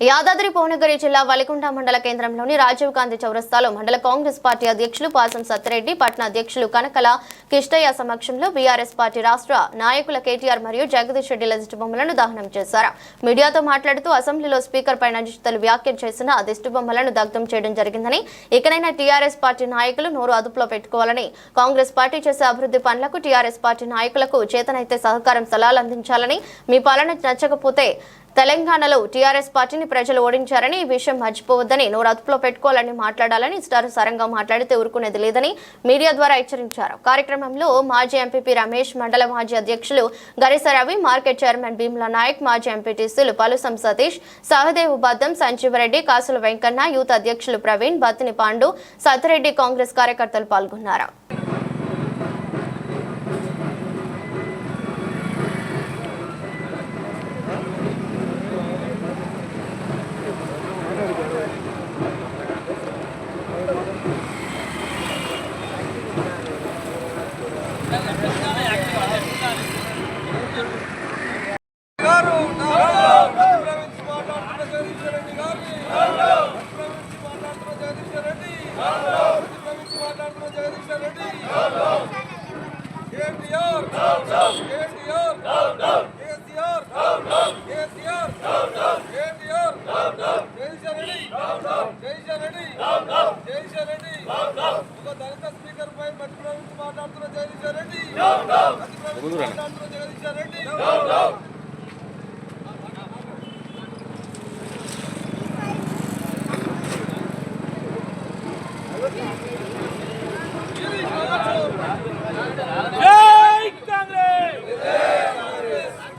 యాదాద్రి భువనగిరి జిల్లా వలికొండ మండల కేంద్రంలోని రాజీవ్ గాంధీ చౌరస్తాలో మండల కాంగ్రెస్ పార్టీ అధ్యక్షులు పాసం సత్తిరెడ్డి పట్న అధ్యక్షులు కనకల కిష్టయ్య సమక్షంలో బీఆర్ఎస్ పార్టీ రాష్ట్ర నాయకుల కేటీఆర్ మరియు జగదీష్ రెడ్డిల దిష్టిబొమ్మలను దహనం చేశారు. మీడియాతో మాట్లాడుతూ అసెంబ్లీలో స్పీకర్ పై నజితలు వ్యాఖ్యలు చేసిన ఆ దిష్టిబొమ్మలను దగ్ధం చేయడం జరిగిందని ఇకనైనా టీఆర్ఎస్ పార్టీ నాయకులు నోరు అదుపులో పెట్టుకోవాలని కాంగ్రెస్ పార్టీ చేసే అభివృద్ధి పనులకు టీఆర్ఎస్ పార్టీ నాయకులకు చేతనైతే సహకారం సలహాలు అందించాలని మీ పాలన నచ్చకపోతే తెలంగాణలో టీఆర్ఎస్ పార్టీని ప్రజలు ఓడించారని ఈ విషయం మర్చిపోవద్దని నోరు అదుపులో పెట్టుకోవాలని మాట్లాడాలని స్టార్ సరంగా మాట్లాడితే ఊరుకునేది లేదని మీడియా ద్వారా హెచ్చరించారు. కార్యక్రమంలో మాజీ ఎంపీపీ రమేష్ మండల మాజీ అధ్యక్షులు గరిస రవి మార్కెట్ చైర్మన్ భీమ్లా నాయక్ మాజీ ఎంపీటీసీలు పలుసం సతీష్ సహదేవ్ ఉపాధ్యం సంజీవరెడ్డి కాసుల వెంకన్న యూత్ అధ్యక్షులు ప్రవీణ్ బత్తిని పాండు సత్యరెడ్డి కాంగ్రెస్ కార్యకర్తలు పాల్గొన్నారు గారు ప్రవేశించి మాట్లాడుతున్న జగదీశ్వర రెడ్డి గారిని ప్రవేశించి మాట్లాడుతున్న జగదీశ్వర రెడ్డి ప్రవేశించి మాట్లాడుతున్న జగదీశ్వర రెడ్డి కేటీఆర్ కేటీఆర్ కేసీఆర్ కేసీఆర్ కేటీఆర్ జగదీశ్వర రెడ్డి జగదీశ్వర రెడ్డి జగదీశ్వర రెడ్డి ఒక దళిత స్పీకర్ పై మధ్య ప్రవేశించి మాట్లాడుతున్న జగదీశ్వర రెడ్డి మధ్య ప్రవేశించి మాట్లాడుతున్న జగదీశ్వర రెడ్డి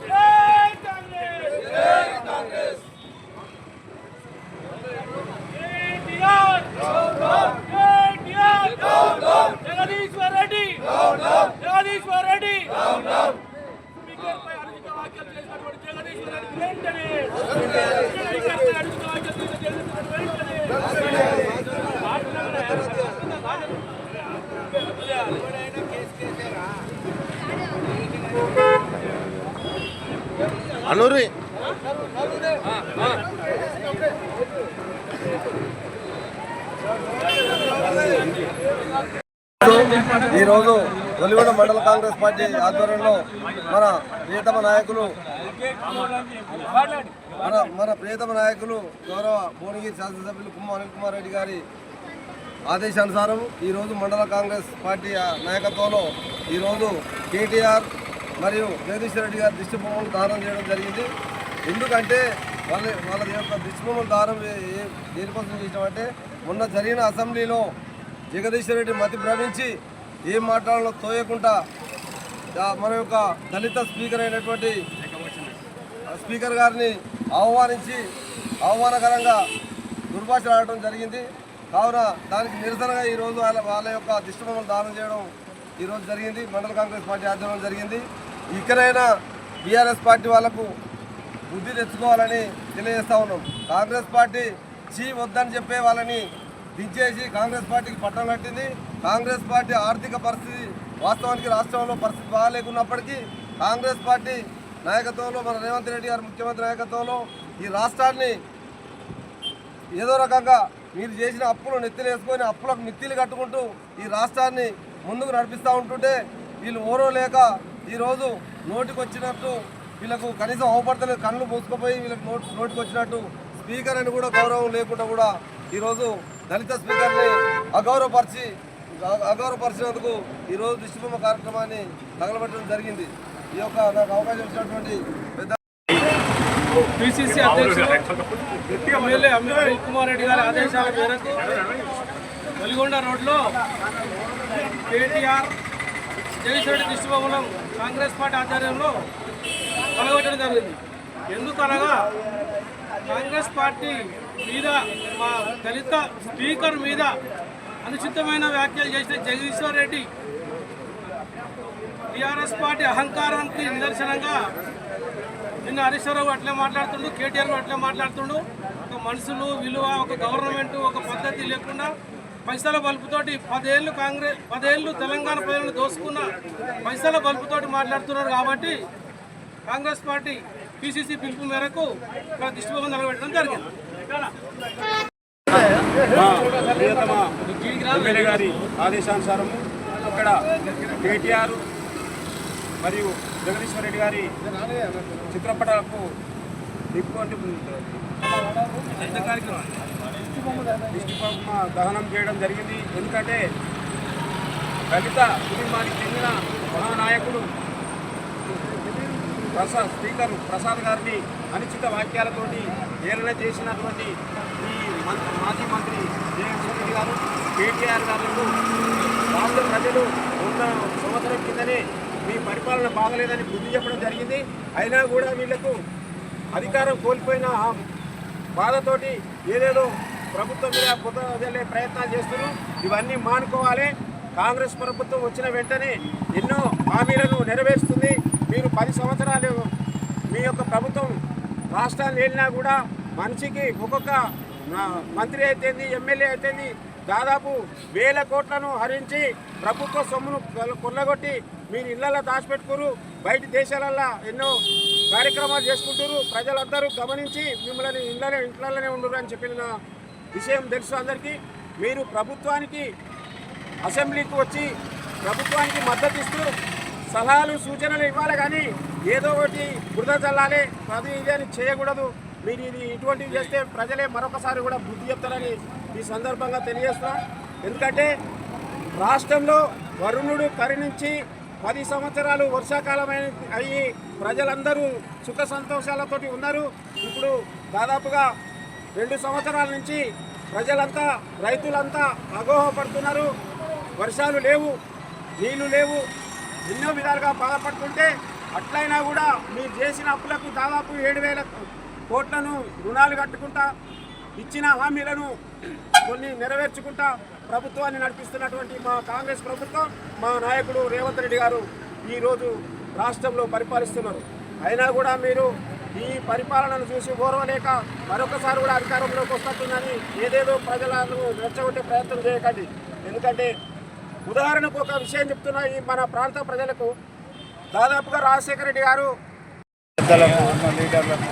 జై కాంగ్రెస్ జై కాంగ్రెస్ కేటీఆర్ కేటీఆర్ జగదీశ్వర్ రెడ్డి జగదీశ్వర్ రెడ్డి స్పీకర్ పై అనుచిత వ్యాఖ్యలు చేసినటువంటి జగదీశ్వర్ రెడ్డి వెంటనే స్పీకర్ పై అనుచిత వ్యాఖ్యలు చేసిన జగదీశ్వర్ రెడ్డి వెంటనే అనూరి ఈరోజు వెలుగొండ మండల కాంగ్రెస్ పార్టీ ఆధ్వర్యంలో మన ప్రియతమ నాయకులు మన మన ప్రియతమ నాయకులు గౌరవ భువనగిరి శాసనసభ్యులు కుమ్మ అనిల్ కుమార్ రెడ్డి గారి ఆదేశానుసారం ఈరోజు మండల కాంగ్రెస్ పార్టీ నాయకత్వంలో ఈరోజు కేటీఆర్ మరియు జగదీశ్వర రెడ్డి గారి దిష్టి బొమ్మలు దానం చేయడం జరిగింది. ఎందుకంటే వాళ్ళ వాళ్ళ యొక్క దిష్టి బొమ్మలు దానం దేనికోసం చేసినామంటే మొన్న జరిగిన అసెంబ్లీలో జగదీశ్వర రెడ్డి మతి భ్రమించి ఏం మాట్లాడాలో తోయకుండా మన యొక్క దళిత స్పీకర్ అయినటువంటి స్పీకర్ గారిని ఆహ్వానించి అవమానకరంగా దుర్భాషలాడటం జరిగింది. కావున దానికి నిరసనగా ఈరోజు వాళ్ళ వాళ్ళ యొక్క దిష్టబొమ్మలు దానం చేయడం ఈరోజు జరిగింది. మండల కాంగ్రెస్ పార్టీ ఆధ్వర్యంలో జరిగింది. ఇక్కడైనా బీఆర్ఎస్ పార్టీ వాళ్ళకు బుద్ధి తెచ్చుకోవాలని తెలియజేస్తా ఉన్నాం. కాంగ్రెస్ పార్టీ చీ వద్దని చెప్పే వాళ్ళని దించేసి కాంగ్రెస్ పార్టీకి పట్టం కట్టింది. కాంగ్రెస్ పార్టీ ఆర్థిక పరిస్థితి వాస్తవానికి రాష్ట్రంలో పరిస్థితి బాగాలేకున్నప్పటికీ కాంగ్రెస్ పార్టీ నాయకత్వంలో మన రేవంత్ రెడ్డి గారు ముఖ్యమంత్రి నాయకత్వంలో ఈ రాష్ట్రాన్ని ఏదో రకంగా మీరు చేసిన అప్పులు నెత్తిలు వేసుకొని అప్పులకు మిత్తిలు కట్టుకుంటూ ఈ రాష్ట్రాన్ని ముందుకు నడిపిస్తూ ఉంటుంటే వీళ్ళు ఓరో లేక ఈరోజు నోటికి వచ్చినట్టు వీళ్ళకు కనీసం అవపడతలేదు కళ్ళు మూసుకుపోయి వీళ్ళకి నోటి నోటికి వచ్చినట్టు స్పీకర్ అని కూడా గౌరవం లేకుండా కూడా ఈరోజు దళిత స్పీకర్ని అగౌరవపరిచి అగౌరవపరిచినందుకు ఈరోజు దిష్టిబొమ్మ కార్యక్రమాన్ని తగలబెట్టడం జరిగింది. ఈ యొక్క నాకు అవకాశం ఇచ్చినటువంటి పెద్ద పిసిసి అధ్యక్షుడు ఎమ్మెల్యే అనిల్ కుమార్ రెడ్డి గారి ఆదేశాల మేరకు నల్గొండ రోడ్లో కేటీఆర్ జగదీశ్వరెడ్డి దిష్టిబొమ్మలం కాంగ్రెస్ పార్టీ ఆధ్వర్యంలో కొలగొట్టడం జరిగింది. ఎందుకనగా కాంగ్రెస్ పార్టీ మీద మా దళిత స్పీకర్ మీద అనుచితమైన వ్యాఖ్యలు చేసిన జగదీశ్వర్ రెడ్డి టీఆర్ఎస్ పార్టీ అహంకారానికి నిదర్శనంగా నిన్న హరీశ్వరరావు అట్లే మాట్లాడుతుండు కేటీఆర్ అట్లే మాట్లాడుతుండు. ఒక మనుషులు విలువ ఒక గవర్నమెంట్ ఒక పద్ధతి లేకుండా పైసల బలుపుతోటి పదేళ్ళు కాంగ్రెస్ పదేళ్ళు తెలంగాణ ప్రజలను దోసుకున్న పైసల బలుపుతోటి మాట్లాడుతున్నారు కాబట్టి కాంగ్రెస్ పార్టీ పిసిసి పిలుపు మేరకు ఇక్కడ దిష్టి నిలబెట్టడం జరిగింది. ప్రియతమ ఎమ్మెల్యే గారి ఆదేశానుసారము అక్కడ కేటీఆర్ మరియు జగదీశ్వర్ రెడ్డి గారి చిత్రపటాలకు దిక్కుకొని దహనం చేయడం జరిగింది. ఎందుకంటే దళిత కుటుంబానికి చెందిన మహానాయకుడు ప్రసాద్ స్పీకర్ ప్రసాద్ గారిని అనుచిత వాక్యాలతోటి ఏలన చేసినటువంటి ఈ మంత్రి మాజీ మంత్రి జగన్మోహన్ రెడ్డి గారు కేటీఆర్ గారు రాష్ట్ర ప్రజలు ఉన్న సంవత్సరం కిందనే మీ పరిపాలన బాగలేదని బుద్ధి చెప్పడం జరిగింది. అయినా కూడా వీళ్ళకు అధికారం కోల్పోయిన ఆ బాధతోటి ఏదేదో ప్రభుత్వం మీద బుద్ధ వదిలే ప్రయత్నాలు చేస్తున్నారు. ఇవన్నీ మానుకోవాలి. కాంగ్రెస్ ప్రభుత్వం వచ్చిన వెంటనే ఎన్నో హామీలను నెరవేరుస్తుంది. పది సంవత్సరాలు మీ యొక్క ప్రభుత్వం రాష్ట్రాన్ని వెళ్ళినా కూడా మనిషికి ఒక్కొక్క మంత్రి అయితేంది ఎమ్మెల్యే అయితేంది దాదాపు వేల కోట్లను హరించి ప్రభుత్వ సొమ్మును కొల్లగొట్టి మీరు ఇళ్ళలో దాచిపెట్టుకోరు బయట దేశాలల్లో ఎన్నో కార్యక్రమాలు చేసుకుంటారు ప్రజలందరూ గమనించి మిమ్మల్ని ఇళ్ళనే ఇంట్లోనే ఉండరు అని చెప్పిన విషయం తెలుసు అందరికీ. మీరు ప్రభుత్వానికి అసెంబ్లీకి వచ్చి ప్రభుత్వానికి మద్దతు ఇస్తూ సలహాలు సూచనలు ఇవ్వాలి కానీ ఏదో ఒకటి బురద చల్లాలి అది ఇది అని చేయకూడదు. మీరు ఇది ఇటువంటివి చేస్తే ప్రజలే మరొకసారి కూడా బుద్ధి చెప్తారని ఈ సందర్భంగా తెలియజేస్తున్నాం. ఎందుకంటే రాష్ట్రంలో వరుణుడు కరుణించి పది సంవత్సరాలు వర్షాకాలం అయి- అయ్యి ప్రజలందరూ సుఖ సంతోషాలతోటి ఉన్నారు. ఇప్పుడు దాదాపుగా రెండు సంవత్సరాల నుంచి ప్రజలంతా రైతులంతా అగోహపడుతున్నారు. వర్షాలు లేవు నీళ్ళు లేవు. ఎన్నో విధాలుగా బాధపడుతుంటే అట్లయినా కూడా మీరు చేసిన అప్పులకు దాదాపు ఏడు వేల కోట్లను రుణాలు కట్టుకుంటా ఇచ్చిన హామీలను కొన్ని నెరవేర్చుకుంటా ప్రభుత్వాన్ని నడిపిస్తున్నటువంటి మా కాంగ్రెస్ ప్రభుత్వం మా నాయకుడు రేవంత్ రెడ్డి గారు ఈరోజు రాష్ట్రంలో పరిపాలిస్తున్నారు. అయినా కూడా మీరు ఈ పరిపాలనను చూసి ఓర్వలేక మరొకసారి కూడా అధికారంలోకి వస్తుందని ఏదేదో ప్రజలను రెచ్చగొట్టే ప్రయత్నం చేయకండి. ఎందుకంటే ఉదాహరణకు ఒక విషయం చెప్తున్నా ఈ మన ప్రాంత ప్రజలకు దాదాపుగా రాజశేఖర రెడ్డి గారు పెద్దలకు ఉన్న లీడర్లకు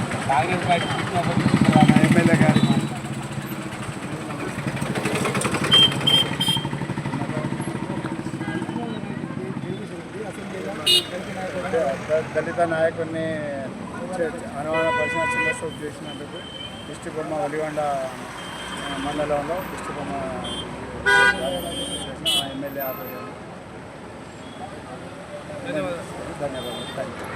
ఎమ్మెల్యే గారు. దళిత నాయకుడిని అనుమానపరిచిన చిన్న సూప్ చేసినందుకు దిష్టిబొమ్మ ఒలిగొండ మండలంలో దిష్టిబొమ్మ ఆధ్వర్యంలో ధన్యవాదాలు. Thank you